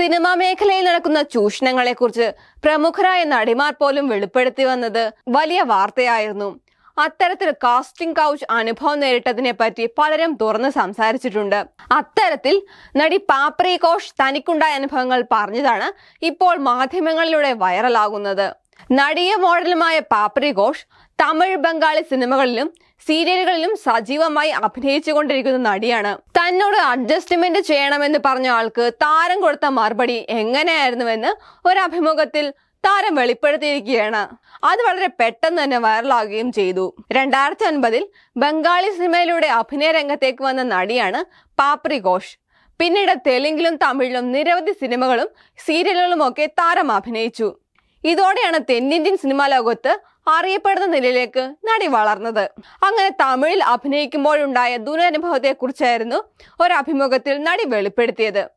Cinema മേഖലയിൽ നടക്കുന്ന ചൂഷണങ്ങളെക്കുറിച്ച് പ്രമുഖരായ നടിമാർ പോലും വെളിപ്പെടുത്തി വന്നത് വലിയ വാർത്തയായിരുന്നു. അത്തരത്തിൽ കാസ്റ്റിംഗ് കൗച്ച് അനുഭവം നേരിട്ടതിനെ പറ്റി പലരും തുറന്ന് സംസാരിച്ചിട്ടുണ്ട്. അത്തരത്തിൽ നടി പാപ്രി ഘോഷ് തനിക്കുണ്ടായ അനുഭവങ്ങൾ പറഞ്ഞതാണ് ഇപ്പോൾ മാധ്യമങ്ങളിലൂടെ വൈറലാകുന്നത്. നടിയ മോഡലുമായ പാപ്രി ഘോഷ് തമിഴ് ബംഗാളി സിനിമകളിലും സീരിയലുകളിലും സജീവമായി അഭിനയിച്ചുകൊണ്ടിരിക്കുന്ന നടിയാണ്. തന്നോട് അഡ്ജസ്റ്റ്മെന്റ് ചെയ്യണമെന്ന് പറഞ്ഞ ആൾക്ക് താരം കൊടുത്ത മറുപടി എങ്ങനെയായിരുന്നുവെന്ന് ഒരു അഭിമുഖത്തിൽ താരം വെളിപ്പെടുത്തിയിരിക്കുകയാണ്. അത് വളരെ പെട്ടെന്ന് തന്നെ വൈറലാകുകയും ചെയ്തു. രണ്ടായിരത്തി ഒൻപതിൽ ബംഗാളി സിനിമയിലൂടെ അഭിനയ രംഗത്തേക്ക് വന്ന നടിയാണ് പാപ്രി ഘോഷ്. പിന്നീട് തെലുങ്കിലും തമിഴിലും നിരവധി സിനിമകളും സീരിയലുകളുമൊക്കെ താരം അഭിനയിച്ചു. ഇതോടെയാണ് തെന്നിന്ത്യൻ സിനിമാ ലോകത്ത് അറിയപ്പെടുന്ന നിലയിലേക്ക് നടി വളർന്നത്. അങ്ങനെ തമിഴിൽ അഭിനയിക്കുമ്പോഴുണ്ടായ ദുരനുഭവത്തെ കുറിച്ചായിരുന്നു ഒരു അഭിമുഖത്തിൽ നടി വെളിപ്പെടുത്തിയത്.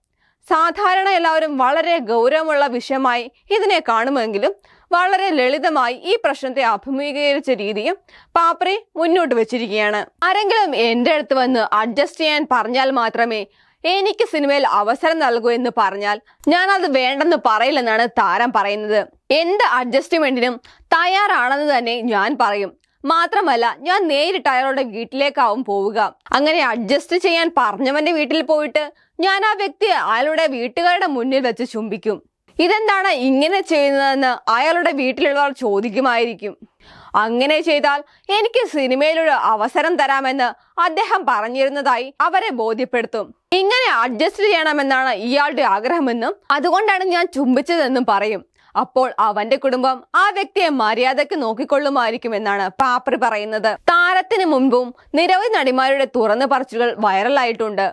സാധാരണ എല്ലാവരും വളരെ ഗൗരവമുള്ള വിഷയമായി ഇതിനെ കാണുമെങ്കിലും വളരെ ലളിതമായി ഈ പ്രശ്നത്തെ അഭിമുഖീകരിച്ച രീതിയും പാപ്രി മുന്നോട്ട് വെച്ചിരിക്കുകയാണ്. ആരെങ്കിലും എന്റെ അടുത്ത് വന്ന് അഡ്ജസ്റ്റ് ചെയ്യാൻ പറഞ്ഞാൽ മാത്രമേ എനിക്ക് സിനിമയിൽ അവസരം നൽകൂ എന്ന് പറഞ്ഞാൽ ഞാൻ അത് വേണ്ടെന്ന് പറയില്ലെന്നാണ് താരം പറയുന്നത്. എന്ത് അഡ്ജസ്റ്റ്മെന്റിനും തയ്യാറാണെന്ന് തന്നെ ഞാൻ പറയും. മാത്രമല്ല ഞാൻ നേരിട്ട് അയാളുടെ വീട്ടിലേക്കാവും പോവുക. അങ്ങനെ അഡ്ജസ്റ്റ് ചെയ്യാൻ പറഞ്ഞവന്റെ വീട്ടിൽ പോയിട്ട് ഞാൻ ആ വ്യക്തിയെ അയാളുടെ വീട്ടുകാരുടെ മുന്നിൽ വെച്ച് ചുംബിക്കും. ഇതെന്താണ് ഇങ്ങനെ ചെയ്യുന്നതെന്ന് അയാളുടെ വീട്ടിലുള്ളവർ ചോദിക്കുമായിരിക്കും. അങ്ങനെ ചെയ്താൽ എനിക്ക് സിനിമയിലൊരു അവസരം തരാമെന്ന് അദ്ദേഹം പറഞ്ഞിരുന്നതായി അവരെ ബോധ്യപ്പെടുത്തും. ഇങ്ങനെ അഡ്ജസ്റ്റ് ചെയ്യണമെന്നാണ് ഇയാളുടെ ആഗ്രഹമെന്നും അതുകൊണ്ടാണ് ഞാൻ ചുംബിച്ചതെന്നും പറയും. അപ്പോൾ അവന്റെ കുടുംബം ആ വ്യക്തിയെ മര്യാദയ്ക്ക് നോക്കിക്കൊള്ളുമായിരിക്കും എന്നാണ് പാപ്പറി പറയുന്നത്. താരത്തിന് മുൻപും നിരവധി നടിമാരുടെ തുറന്നു പറച്ചിലുകൾ വൈറലായിട്ടുണ്ട്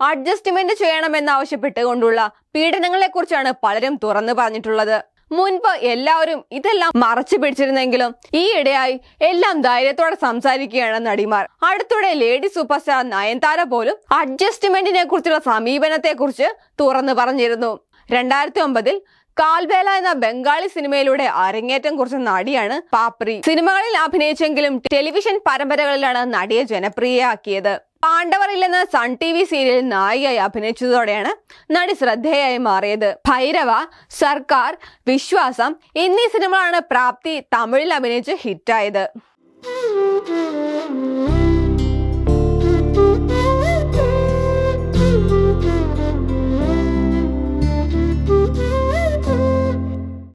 അഡ്ജസ്റ്റ്മെന്റ് ചെയ്യണമെന്നാവശ്യപ്പെട്ടുകൊണ്ടുള്ള പീഡനങ്ങളെ കുറിച്ചാണ് പലരും തുറന്നു പറഞ്ഞിട്ടുള്ളത്. മുൻപ് എല്ലാവരും ഇതെല്ലാം മറച്ചു പിടിച്ചിരുന്നെങ്കിലും ഈയിടെയായി എല്ലാം ധൈര്യത്തോടെ സംസാരിക്കുകയാണ് നടിമാർ. അടുത്തിടെ ലേഡി സൂപ്പർ സ്റ്റാർ നയൻതാര പോലും അഡ്ജസ്റ്റ്മെന്റിനെ കുറിച്ചുള്ള സമീപനത്തെ കുറിച്ച് തുറന്നു പറഞ്ഞിരുന്നു. രണ്ടായിരത്തി ഒമ്പതിൽ കാൽവേല എന്ന ബംഗാളി സിനിമയിലൂടെ അരങ്ങേറ്റം കുറിച്ച നടിയാണ് പാപ്രി. സിനിമകളിൽ അഭിനയിച്ചെങ്കിലും ടെലിവിഷൻ പരമ്പരകളിലാണ് നടിയെ ജനപ്രിയയാക്കിയത്. പാണ്ഡവറിൽ എന്ന സൺ ടി വി സീരിയലിൽ നായികയായി അഭിനയിച്ചതോടെയാണ് നടി ശ്രദ്ധേയായി മാറിയത്. ഭൈരവ സർക്കാർ വിശ്വാസം എന്നീ സിനിമകളാണ് പ്രാപ്തി തമിഴിൽ അഭിനയിച്ച് ഹിറ്റായത്.